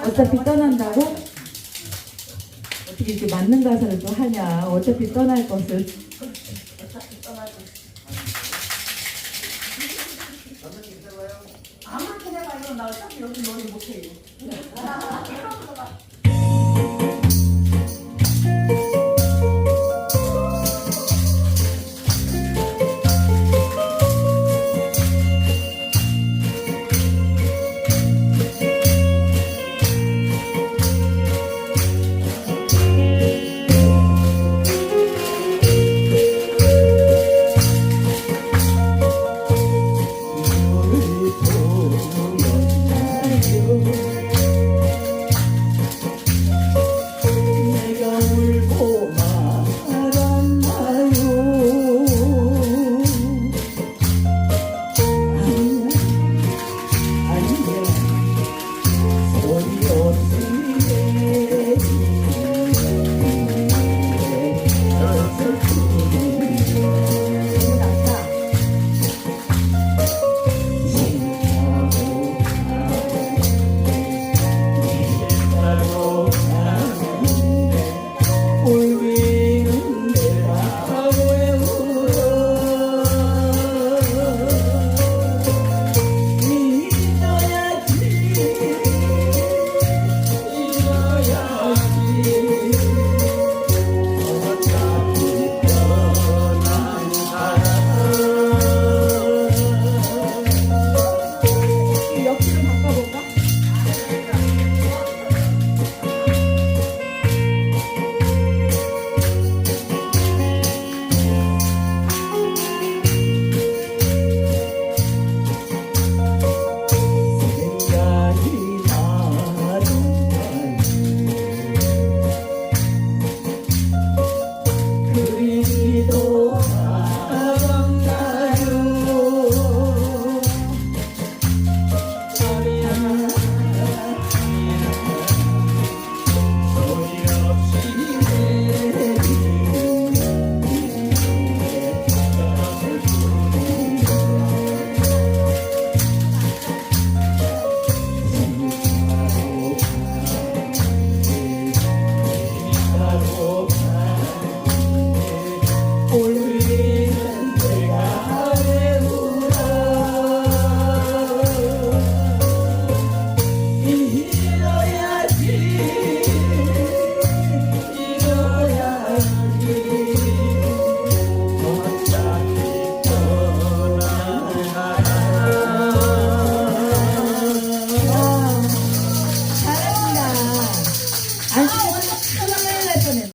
어차피 떠난다고? 어떻게 이렇게 맞는 가사를 또 하냐. 어차피 떠날 것을. 아무렇게 해봐요. 나 어차피 여기 놀이 못해요.